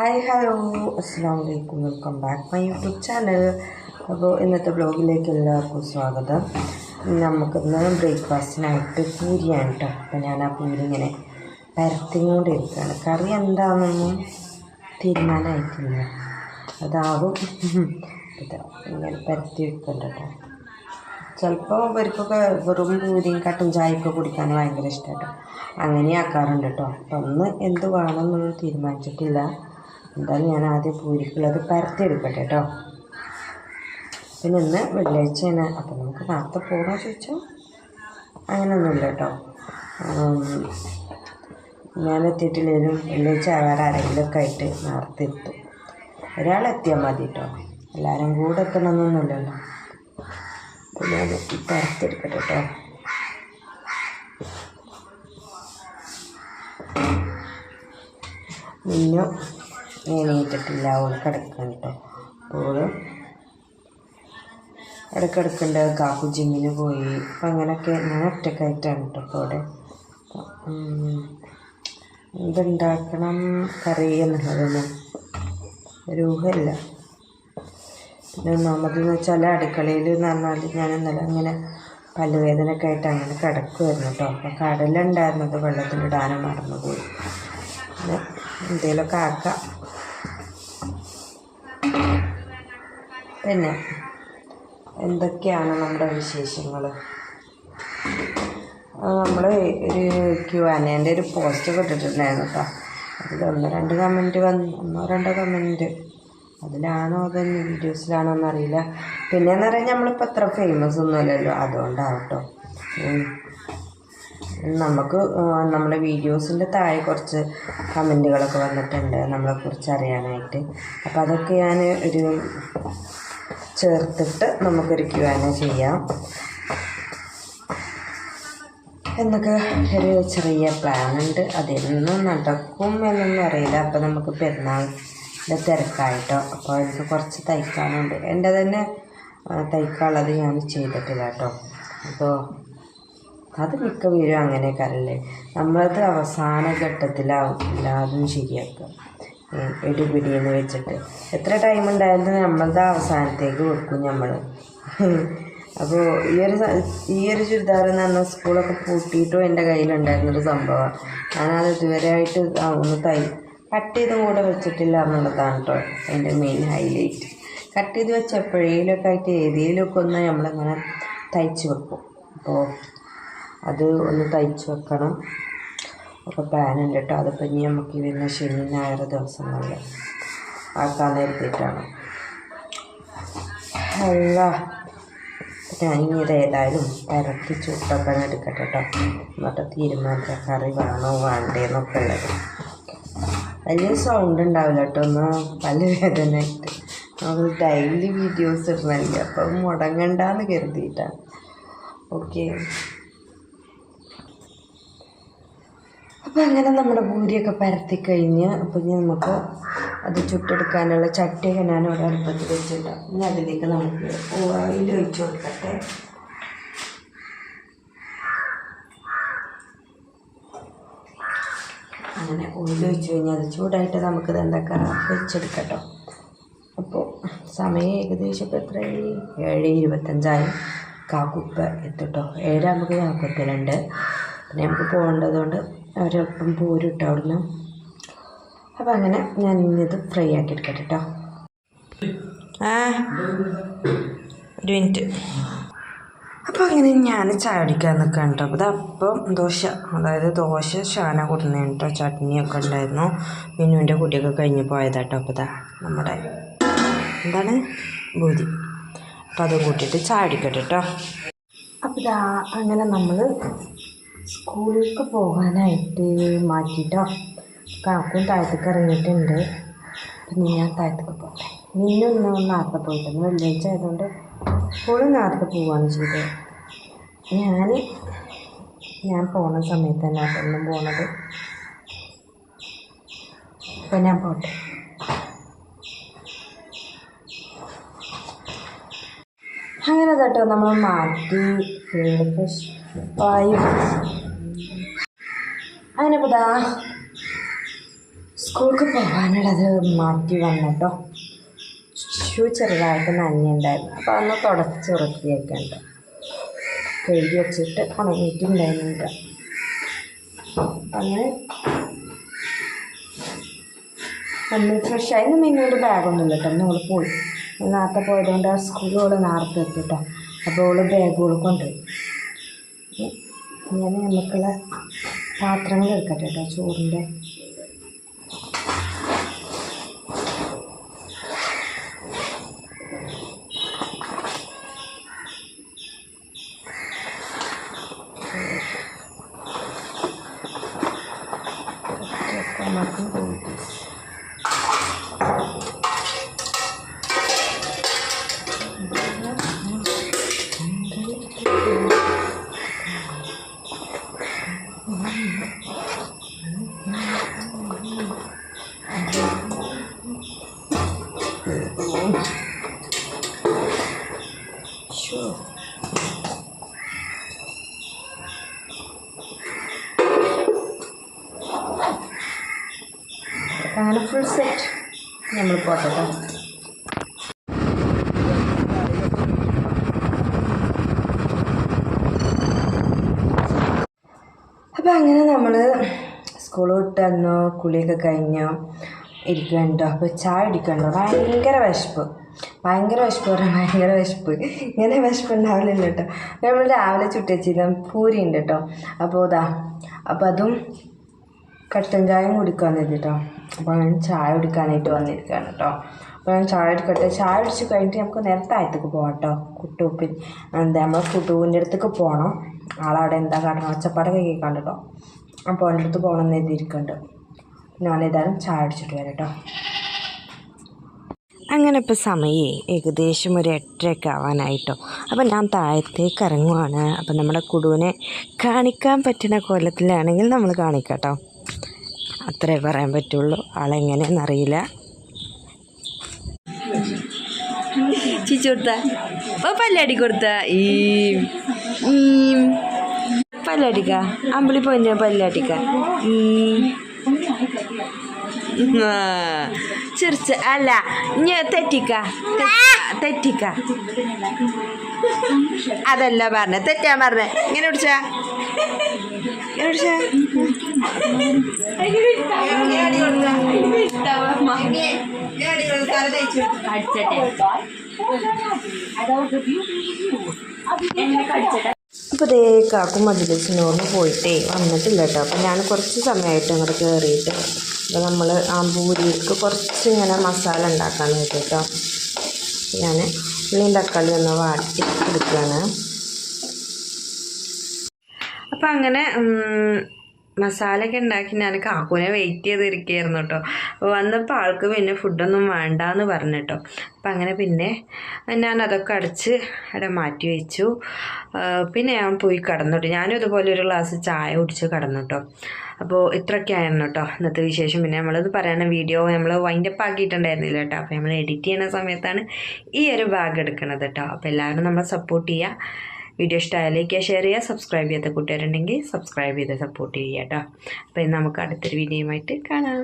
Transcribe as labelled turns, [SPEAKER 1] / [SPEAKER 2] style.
[SPEAKER 1] Hi hello അസ്സാം വലൈക്കും welcome back my YouTube channel അപ്പോൾ ഇന്നത്തെ ബ്ലോഗിലേക്ക് എല്ലാവർക്കും സ്വാഗതം. നമുക്കിന്ന് ബ്രേക്ക്ഫാസ്റ്റിനായിട്ട് പൂരിയാണ് കേട്ടോ അപ്പോൾ ഞാൻ ആ പൂരി ഇങ്ങനെ പരത്തിക്കൊണ്ടിരിക്കുകയാണ് കറി എന്താണെന്നൊന്നും തീരുമാനമായിട്ടില്ല അതാവും. ഇങ്ങനെ പരത്തി വെക്കണ്ട കേട്ടോ ചിലപ്പോൾ ഇവർക്കൊക്കെ വെറും പൂരിയും കട്ടൻ ചായയൊക്കെ കുടിക്കാൻ ഭയങ്കര ഇഷ്ടമാട്ടോ അങ്ങനെ ആക്കാറുണ്ട് കേട്ടോ അപ്പം ഒന്ന് എന്ത് വേണമെന്നൊന്നും തീരുമാനിച്ചിട്ടില്ല. എന്തായാലും ഞാൻ ആദ്യം പൂരിക്കുള്ളത് പരത്തി എടുക്കട്ടെ കേട്ടോ പിന്നെ ഇന്ന് വെള്ളിയാഴ്ചയാണ് അപ്പം നമുക്ക് നേരത്തെ പോകാൻ ചോദിച്ചാൽ അങ്ങനെയൊന്നുമില്ല കേട്ടോ ഞാൻ എത്തിയിട്ടില്ലെങ്കിലും വെള്ളിയാഴ്ച വേറെ ആരെങ്കിലുമൊക്കെ ആയിട്ട് നേരത്തെ എത്തും. ഒരാൾ എത്തിയാൽ മതി കേട്ടോ എല്ലാവരും കൂടെ എത്തണമെന്നൊന്നുമില്ലല്ലോ അപ്പോൾ ഞാൻ പരത്തെടുക്കട്ടെ കേട്ടോ മിന്നു എണീറ്റിട്ടില്ല അവൾ കിടക്കണം കേട്ടോ അപ്പോൾ ഇടയ്ക്കിടയ്ക്കുണ്ട് കാക്കു ജിമ്മിന് പോയി. അപ്പം അങ്ങനെയൊക്കെ ഞാൻ ഒറ്റക്കായിട്ടാണ് കേട്ടോ അപ്പോൾ അവിടെ. എന്തുണ്ടാക്കണം കറി എന്നുള്ളതൊന്നും ഒരു ഊഹമില്ല പിന്നെ ഒന്നാമതെന്ന് വെച്ചാൽ അടുക്കളയിൽ എന്ന് പറഞ്ഞാൽ ഞാൻ ഇന്നലെ അങ്ങനെ പല്ലുവേദനയൊക്കെ ആയിട്ട് അങ്ങനെ കിടക്കുമായിരുന്നു കേട്ടോ. അപ്പോൾ കടലുണ്ടായിരുന്നത് വെള്ളത്തിലിടാനും മറന്നു പോയി പിന്നെ എന്തെങ്കിലുമൊക്കെ ആക്കാം. പിന്നെ എന്തൊക്കെയാണ് നമ്മുടെ വിശേഷങ്ങൾ നമ്മൾ ഒരു ക്യു ആനേന്റെ ഒരു പോസ്റ്റ് ഇട്ടിട്ടുണ്ടായിരുന്നു കേട്ടോ. അതിൽ ഒന്ന് രണ്ട് കമന്റ് വന്നു ഒന്നോ രണ്ടോ കമന്റ് അതിലാണോ അതന്നെ വീഡിയോസിലാണോ എന്നറിയില്ല പിന്നെ എന്ന് പറഞ്ഞാൽ നമ്മളിപ്പോൾ അത്ര ഫേമസ് ഒന്നുമല്ലല്ലോ. അതുകൊണ്ടാവട്ടോ. നമുക്ക് നമ്മുടെ വീഡിയോസിന്റെ താഴെ കുറച്ച് കമന്റുകളൊക്കെ വന്നിട്ടുണ്ട്. നമ്മളെക്കുറിച്ച് അറിയാനായിട്ട്. അപ്പോൾ അതൊക്കെ ഞാൻ ഒരു ചേർത്തിട്ട് നമുക്കൊരു ക്യു ആന ചെയ്യാം. എന്നൊക്കെ ഒരു ചെറിയ പ്ലാൻ ഉണ്ട്? അതെന്നും നടക്കും എന്നൊന്നും അറിയില്ല. അപ്പോൾ നമുക്ക് പെരുന്നാളിന്റെ തിരക്കായിട്ടോ. അപ്പോൾ എനിക്ക് കുറച്ച് തയ്ക്കാനുണ്ട്. എന്റെ തന്നെ തയ്ക്കാനുള്ളത് ഞാൻ ചെയ്തിട്ടില്ല കേട്ടോ. അപ്പോൾ അത് മിക്ക വീരും അങ്ങനെയൊക്കെ അല്ലേ നമ്മളത് അവസാന ഘട്ടത്തിലാവും. എല്ലാതും ശരിയാക്കുക. എടുപിടി എന്ന് വെച്ചിട്ട്. എത്ര ടൈം ഉണ്ടായാലും നമ്മളത് അവസാനത്തേക്ക് വെക്കും നമ്മൾ അപ്പോൾ ഈ ഒരു ഈ ഒരു ചുരിദാർ എന്ന് പറഞ്ഞാൽ സ്കൂളൊക്കെ പൂട്ടിയിട്ടും എന്റെ കയ്യിലുണ്ടായിരുന്നൊരു സംഭവമാണ്. ഞാനത് ഇതുവരെ ആയിട്ട് ആ ഒന്ന് തൈ കട്ട് ചെയ്തും കൂടെ വെച്ചിട്ടില്ല എന്നുള്ളതാണ് കേട്ടോ അതിന്റെ മെയിൻ ഹൈലൈറ്റ് കട്ട് ചെയ്ത് വെച്ചപ്പോഴേലൊക്കെ ആയിട്ട് ഏതെങ്കിലുമൊക്കെ ഒന്ന് നമ്മളിങ്ങനെ തയ്ച്ച് വെക്കും. അപ്പോൾ അത് ഒന്ന് തയ്ച്ച് വെക്കണം. പ്ലാൻ ഉണ്ട് കേട്ടോ അതിപ്പോൾ ഇനി നമുക്ക് വരുന്ന ശനി ഞായർ ദിവസങ്ങളിൽ ആ നേരത്തിയിട്ടാണ് അല്ല ഇത് ഏതായാലും ഇറക്കി ചുട്ടൊക്കെ എടുക്കട്ടെ കേട്ടോ എന്നിട്ട് തീരുമാനിച്ച കറി വേണോ വേണ്ടേന്നൊക്കെ ഉള്ളത്. വലിയ സൗണ്ട് ഉണ്ടാവില്ല കേട്ടോ ഒന്ന് പല വേദനയായിട്ട്. നമ്മൾ ഡെയിലി വീഡിയോസ് ഇടുന്നല്ലേ അപ്പം മുടങ്ങണ്ടെന്ന് കരുതിയിട്ടാണ്. ഓക്കെ അപ്പോൾ അങ്ങനെ നമ്മുടെ പൂരിയൊക്കെ പരത്തി കഴിഞ്ഞ് അപ്പോൾ ഇനി നമുക്ക് അത് ചുട്ടെടുക്കാനുള്ള ചട്ടിയൊക്കെ ഞാൻ ഇവിടെ അടുപ്പത്തിൽ വെച്ചിട്ടുണ്ടാവും ഇനി അതിലേക്ക് നമുക്ക് ഓയിൽ ഒഴിച്ച് കൊടുക്കട്ടെ. അങ്ങനെ ഓയിൽ ഒഴിച്ച് കഴിഞ്ഞാൽ അത് ചൂടായിട്ട് നമുക്കിത് എന്തൊക്കെ വെച്ചെടുക്കട്ടോ. അപ്പോൾ സമയം ഏകദേശം ഇപ്പോൾ എത്രയായി? ഏഴ് ഇരുപത്തഞ്ചായി. കാക്കുപ്പ എത്തിട്ടോ. ഏഴാകുമ്പോൾ കാക്കുപ്പലുണ്ട് പിന്നെ നമുക്ക് പോകേണ്ടതുകൊണ്ട് അവരൊപ്പം പോരിട്ടോ അവിടുന്ന്. അപ്പം അങ്ങനെ ഞാൻ ഇന്നിത് ഫ്രൈ ആക്കി എടുക്കട്ടെ കേട്ടോ. ആ ഒരു മിനിറ്റ്. അപ്പോൾ അങ്ങനെ ഞാൻ ചായ കുടിക്കാൻ നിൽക്കാൻ കേട്ടോ. അപ്പോൾ അപ്പം ദോശ അതായത് ദോശ ഷാന കൊടുന്നേ കേട്ടോ. ചട്നിയൊക്കെ ഉണ്ടായിരുന്നു. മിന്നുവിന്റെ കുട്ടിയൊക്കെ കഴിഞ്ഞ് പോയതാട്ടോ അപ്പോൾ ഇതാ നമ്മുടെ എന്താണ്? ഭൂതി അപ്പോൾ അതും കൂട്ടിയിട്ട് ചായ അടിക്കട്ടെ കേട്ടോ. അപ്പോൾ ഇതാ അങ്ങനെ നമ്മൾ സ്കൂളിലേക്ക് പോകാനായിട്ട് മാറ്റിട്ടോ കാക്കും താഴത്തേക്ക് ഇറങ്ങിയിട്ടുണ്ട്. പിന്നെ ഞാൻ താഴത്തേക്ക് പോട്ടെ. മിന്നൊന്ന് നേരത്തെ പോയിട്ടുണ്ട് വെള്ളിയാഴ്ച ആയതുകൊണ്ട് സ്കൂളിൽ നേരത്തെ പോവുകയാണ് ചെയ്തത്. ഞാൻ ഞാൻ പോണ സമയത്ത് തന്നെ അതൊന്നും പോണത്. അപ്പം ഞാൻ പോട്ടെ. അങ്ങനെ കേട്ടോ നമ്മൾ മാറ്റി. ഫ്രഷ് ആയി അങ്ങനെ പോതാ സ്കൂൾക്ക് പോകാനുള്ളത് മാറ്റി വന്നിട്ടോ ഷൂ ചെറുതായിട്ട് നനഞ്ഞുണ്ടായിരുന്നു. അപ്പോൾ ഒന്ന് തുടച്ച് വൃത്തിയാക്കണ്ട കഴുകി വെച്ചിട്ട് ഉണങ്ങിയിട്ടുണ്ടായിരുന്നില്ല അങ്ങനെ നമ്മൾ പിന്നെ ഇന്ന് മിന്നോട് ബാഗൊന്നുമില്ല കേട്ടോ. ഇന്ന് അവൾ പോയി. നേരത്തെ പോയതുകൊണ്ട് ആ സ്കൂളിൽ അവൾ നേരത്തെ എത്തിട്ടോ അപ്പോൾ അവൾ ബാഗുകൾ കൊണ്ടുപോയി. ഇങ്ങനെ നമുക്കുള്ള പാത്രങ്ങൾ എടുക്കട്ടെ കേട്ടോ ചോറിന്റെ Thank പോയി നമ്മൾ പോട്ടെ അപ്പം അങ്ങനെ നമ്മൾ സ്കൂൾ വിട്ട് വന്നു കുളിയൊക്കെ കഴിഞ്ഞു ഇരിക്കണ്ടോ അപ്പോൾ ചായ ഇടിക്കണ്ടോ ഭയങ്കര വിശപ്പ്. ഭയങ്കര വിശപ്പ് പറഞ്ഞാൽ ഭയങ്കര വിശപ്പ്. ഇങ്ങനെ വിശപ്പ് ഉണ്ടാവില്ലല്ലോ കേട്ടോ. നമ്മൾ രാവിലെ ചുട്ടുവച്ചില്ല പൂരി ഉണ്ട് കേട്ടോ. അപ്പോൾ ഇതാ അപ്പോൾ അതും കട്ടൻ ചായയും കുടിക്കാൻ കേട്ടോ അപ്പോൾ ഞാൻ ചായ കുടിക്കാനായിട്ട് വന്നിരിക്കുകയാണ് കേട്ടോ. അപ്പോൾ ഞാൻ ചായ എടുക്കട്ടെ ചായ കുടിച്ച് കഴിഞ്ഞിട്ട് നമുക്ക് നേരത്തെ ആയത്തേക്ക് പോകാം കേട്ടോ. കുട്ടുപ്പിൻ എന്താ നമ്മളെ കുട്ടുവിന്റെ അടുത്തേക്ക് പോകണം ആളവിടെ എന്താ കാരണം ഒച്ചപ്പാടൊക്കെ കേൾക്കാണ്ട് കേട്ടോ. അപ്പോൾ അവന്റെ അടുത്ത് പോകണം എന്ന് എഴുതിയിരിക്കുന്നുണ്ട് ഞാൻ ഏതായാലും ചായ അടിച്ചിട്ട് വരാം കേട്ടോ. അങ്ങനെ ഇപ്പോൾ സമയേ. ഏകദേശം ഒരു എട്ടരയൊക്കെ ആവാനായിട്ടോ. അപ്പം ഞാൻ താഴത്തേക്ക് ഇറങ്ങുവാണ്. അപ്പം നമ്മുടെ കുടുവിനെ കാണിക്കാൻ പറ്റുന്ന കൊല്ലത്തിലാണെങ്കിൽ നമ്മൾ കാണിക്കാം കേട്ടോ. അത്രേ പറയാൻ പറ്റുള്ളൂ. ആളെങ്ങനെയെന്നറിയില്ല ചിച്ചു കൊടുത്ത. പല്ലടി കൊടുത്ത. ഈ പല്ലടിക്ക. അമ്പിളി പോയിഞ്ഞ പല്ലടിക്ക. ഈ ചിരിച്ച് അല്ല ഇനി തെറ്റിക്ക. തെറ്റിക്ക, അതല്ല പറഞ്ഞ തെറ്റാ പറഞ്ഞ. ഇങ്ങനെ പിടിച്ച. ഇങ്ങനെ പിടിച്ചാ. അപ്പോൾ ഇതേ കാക്കും മജിലിസിനോട് പോയിട്ടേ വന്നിട്ടില്ല കേട്ടോ. അപ്പോൾ ഞാൻ കുറച്ച് സമയമായിട്ട് അങ്ങോട്ട് കയറിയിട്ട് അപ്പോൾ നമ്മൾ ആ പൂരിക്ക് കുറച്ച് ഇങ്ങനെ മസാല ഉണ്ടാക്കാൻ കേട്ടോ ഞാൻ ഉള്ളിയും തക്കാളി ഒന്ന് വാട്ടി എടുക്കുകയാണ് അപ്പം അങ്ങനെ മസാലയൊക്കെ ഉണ്ടാക്കി ഞാൻ കാക്കൂനെ വെയിറ്റ് ചെയ്തിരിക്കുകയായിരുന്നു കേട്ടോ അപ്പോൾ വന്നപ്പോൾ ആൾക്ക് പിന്നെ ഫുഡൊന്നും വേണ്ട എന്ന് പറഞ്ഞു കേട്ടോ അപ്പം അങ്ങനെ പിന്നെ ഞാൻ അതൊക്കെ അടച്ച് അവിടെ മാറ്റി വെച്ചു. പിന്നെ ഞാൻ പോയി കിടന്നു ഞാനും ഇതുപോലെ ഒരു ഗ്ലാസ് ചായ കുടിച്ച് കിടന്നു കേട്ടോ അപ്പോൾ ഇത്രയൊക്കെ ആയിരുന്നു കേട്ടോ ഇന്നത്തെ വിശേഷം. പിന്നെ നമ്മളത് പറയുന്ന വീഡിയോ നമ്മൾ വൈൻഡപ്പ് ആക്കിയിട്ടുണ്ടായിരുന്നില്ല കേട്ടോ അപ്പോൾ നമ്മൾ എഡിറ്റ് ചെയ്യുന്ന സമയത്താണ് ഈ ഒരു ബാഗ് എടുക്കുന്നത് കേട്ടോ അപ്പോൾ എല്ലാവരും നമ്മളെ സപ്പോർട്ട് ചെയ്യുക. വീഡിയോ ഇഷ്ടമായ ലൈക്ക് ചെയ്യുക ഷെയർ ചെയ്യുക സബ്സ്ക്രൈബ് ചെയ്യാത്ത കൂട്ടുകാരുണ്ടെങ്കിൽ സബ്സ്ക്രൈബ് ചെയ്ത് സപ്പോർട്ട് ചെയ്യുക കേട്ടോ. അപ്പോൾ നമുക്ക് അടുത്തൊരു വീഡിയോയുമായിട്ട് കാണാം.